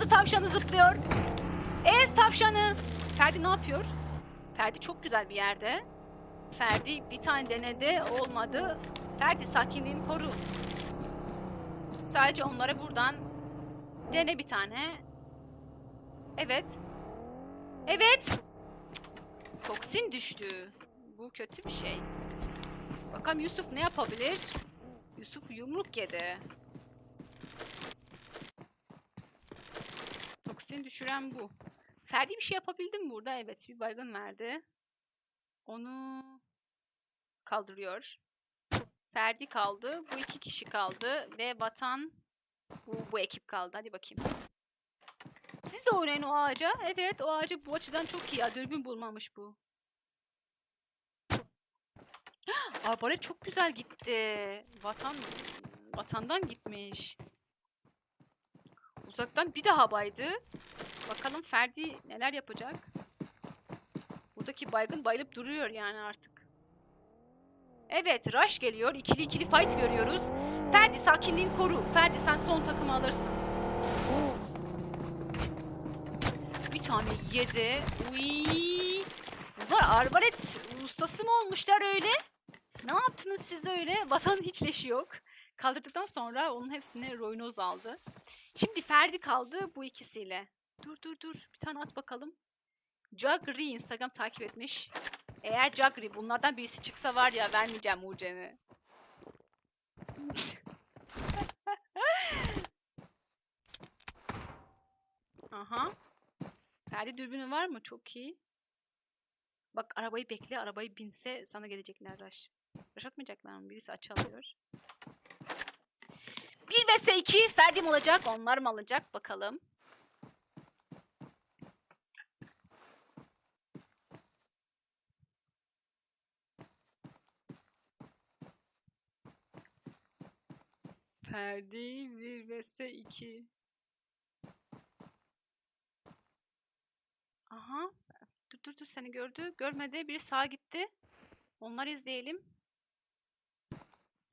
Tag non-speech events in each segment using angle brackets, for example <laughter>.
kırmızı tavşanı zıplıyor. Ez tavşanı. Ferdi ne yapıyor? Ferdi çok güzel bir yerde. Ferdi bir tane denedi olmadı. Ferdi sakinliğini koru. Sadece onlara buradan dene bir tane. Evet. Evet. Toksin düştü. Bu kötü bir şey. Bakalım Yusuf ne yapabilir? Yusuf yumruk yedi. Toksin düşüren bu. Ferdi bir şey yapabildi mi burada? Evet bir baygın verdi. Onu kaldırıyor. Ferdi kaldı. Bu iki kişi kaldı. Ve Vatan bu, bu ekip kaldı. Hadi bakayım. Siz de oynayın o ağaca. Evet o ağacı bu açıdan çok iyi. ya. Dürbün bulmamış bu. <gasps> Arbalet çok güzel gitti. Vatan vatandan gitmiş. Uzaktan bir daha baydı. Bakalım Ferdi neler yapacak? Buradaki baygın bayılıp duruyor yani artık. Evet, Rush geliyor. İkili ikili fight görüyoruz. Ferdi sakinliğini koru. Ferdi sen son takımı alırsın. Bir tane yedi. Uy. Bunlar arbalet ustası mı olmuşlar öyle? Ne yaptınız siz öyle? Vatanın hiç leşi yok. Kaldırdıktan sonra onun hepsini Roynoz aldı. Şimdi Ferdi kaldı bu ikisiyle. Dur dur dur. Bir tane at bakalım. Jagri Instagram takip etmiş. Eğer Jagri bunlardan birisi çıksa var ya vermeyeceğim Mucen'i. <laughs> Aha. Ferdi dürbünü var mı? Çok iyi. Bak arabayı bekle. Arabayı binse sana gelecekler Raş. Raş atmayacaklar mı? Birisi açı alıyor. 1 vs 2 Ferdi mi olacak? Onlar mı alacak? Bakalım. Ferdi 1 vs 2. Aha. Dur dur dur seni gördü. Görmedi. Biri sağa gitti. Onları izleyelim.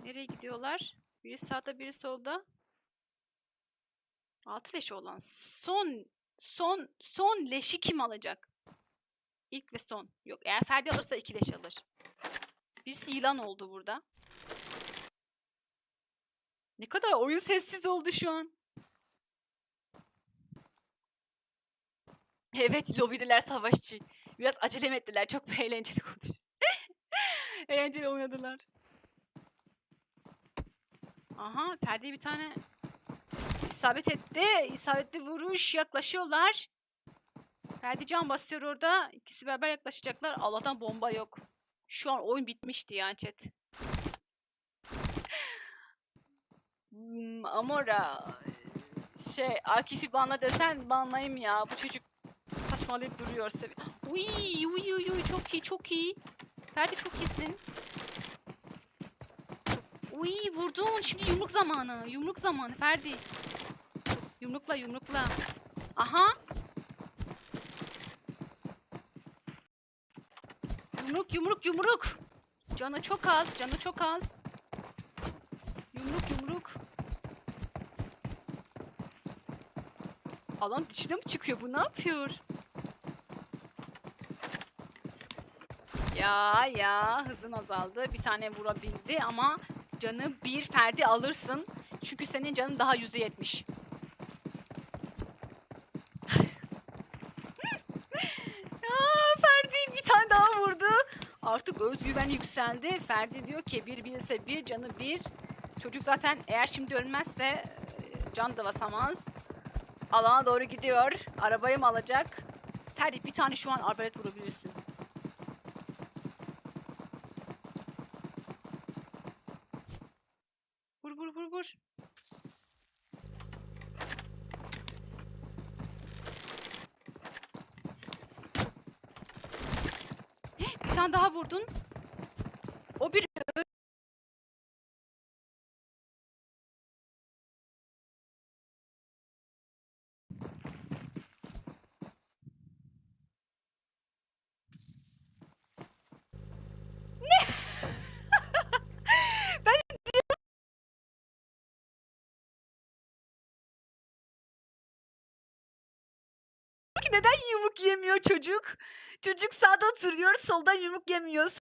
Nereye gidiyorlar? Biri sağda biri solda. Altı leşi olan son son son leşi kim alacak? İlk ve son. Yok eğer Ferdi alırsa iki leş alır. Birisi yılan oldu burada. Ne kadar oyun sessiz oldu şu an. Evet lobidiler savaşçı. Biraz acele ettiler. Çok eğlenceli konuştu. <laughs> eğlenceli oynadılar. Aha Ferdi bir tane isabet etti. İsabetli vuruş yaklaşıyorlar. Ferdi can basıyor orada. İkisi beraber yaklaşacaklar. Allah'tan bomba yok. Şu an oyun bitmişti ya chat. Hmm, Amora şey Akif'i banla desen banlayayım ya. Bu çocuk saçmalayıp duruyor. Uy, uy uy uy çok iyi çok iyi. Ferdi çok iyisin. Uy vurdun. Şimdi yumruk zamanı. Yumruk zamanı Ferdi. Yumrukla yumrukla. Aha. Yumruk yumruk yumruk. Canı çok az. Canı çok az. Yumruk yumruk. Alan dışına mı çıkıyor bu? Ne yapıyor? Ya ya hızın azaldı. Bir tane vurabildi ama canı bir Ferdi alırsın. Çünkü senin canın daha yüzde yetmiş. <laughs> Ferdi bir tane daha vurdu. Artık özgüven yükseldi. Ferdi diyor ki bir bilse bir canı bir. Çocuk zaten eğer şimdi ölmezse e, can da basamaz. Alana doğru gidiyor. Arabayı mı alacak? Ferdi bir tane şu an arbalet vurabilirsin. Tane daha vurdun. Neden yumruk yemiyor çocuk? Çocuk sağda oturuyor, soldan yumruk yemiyor.